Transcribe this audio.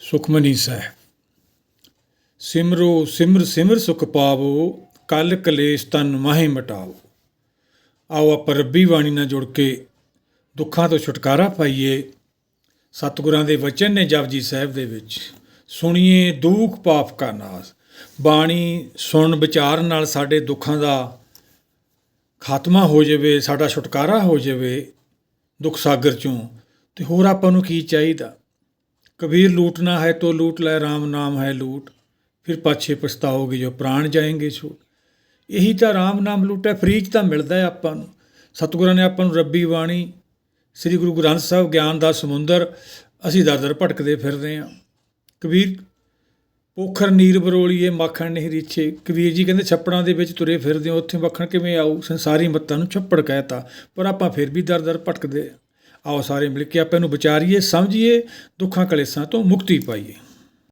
ਸੁਖਮਨੀ ਸਾਹਿਬ। ਸਿਮਰੋ, ਸਿਮਰ ਸਿਮਰ ਸੁਖ ਪਾਵੋ, ਕਲ ਕਲੇਸ਼ ਤਨ ਮਾਹੇ ਮਟਾਓ ਆਓ ਆਪਾਂ ਰੱਬੀ ਬਾਣੀ ਨਾਲ ਜੁੜ ਕੇ ਦੁੱਖਾਂ ਤੋਂ ਛੁਟਕਾਰਾ ਪਾਈਏ। ਸਤਿਗੁਰਾਂ ਦੇ ਵਚਨ ਨੇ ਜਪਜੀ ਸਾਹਿਬ ਦੇ ਵਿੱਚ, ਸੁਣੀਏ ਦੁੱਖ ਪਾਪ ਕਾ ਨਾਸ। ਬਾਣੀ ਸੁਣ ਵਿਚਾਰ ਨਾਲ ਸਾਡੇ ਦੁੱਖਾਂ ਦਾ ਖਾਤਮਾ ਹੋ ਜਾਵੇ, ਸਾਡਾ ਛੁਟਕਾਰਾ ਹੋ ਜਾਵੇ ਦੁੱਖ ਸਾਗਰ ਚੋਂ। ਤੇ ਹੋਰ ਆਪਾਂ ਨੂੰ ਕੀ ਚਾਹੀਦਾ? ਕਬੀਰ ਲੂਟਣਾ ਹੈ ਤੋ ਲੂਟ ਲੈ RAM ਨਾਮ ਹੈ ਲੂਟ। ਫਿਰ ਪਾਛੇ ਪਛਤਾਓਗੇ ਜੋ ਪ੍ਰਾਣ ਜਾਏਂਗੇ ਛੋਟ। ਇਹੀ ਤਾਂ ਰਾਮ ਨਾਮ ਲੂਟਿਆ ਫਰੀ ਚ ਤਾਂ ਮਿਲਦਾ ਹੈ ਆਪਾਂ ਨੂੰ। ਸਤਿਗੁਰਾਂ ਨੇ ਆਪਾਂ ਨੂੰ ਰੱਬੀ ਬਾਣੀ, ਸ੍ਰੀ ਗੁਰੂ ਗ੍ਰੰਥ ਸਾਹਿਬ ਗਿਆਨ ਦਾ ਸਮੁੰਦਰ, ਅਸੀਂ ਦਰ ਦਰ ਭਟਕਦੇ ਫਿਰਦੇ ਹਾਂ। ਕਬੀਰ, ਪੋਖਰ ਨੀਰ ਬਰੋਲੀਏ, ਮੱਖਣ ਨਹੀਂ ਰੀਛੇ। ਕਬੀਰ ਜੀ ਕਹਿੰਦੇ, ਛੱਪੜਾਂ ਦੇ ਵਿੱਚ ਤੁਰੇ ਫਿਰਦੇ ਹੋ, ਉੱਥੇ ਮੱਖਣ ਕਿਵੇਂ ਆਊ? ਸੰਸਾਰੀ ਮੱਤਾਂ ਨੂੰ ਛੱਪੜ ਕਹਿਤਾ। ਪਰ ਆਪਾਂ ਫਿਰ ਵੀ ਦਰ ਦਰ ਭਟਕਦੇ ਹਾਂ। ਆਓ ਸਾਰੇ ਮਿਲ ਕੇ ਆਪਾਂ ਇਹਨੂੰ ਵਿਚਾਰੀਏ ਸਮਝੀਏ ਦੁੱਖਾਂ ਕਲੇਸ਼ਾਂ ਤੋਂ ਮੁਕਤੀ ਪਾਈਏ।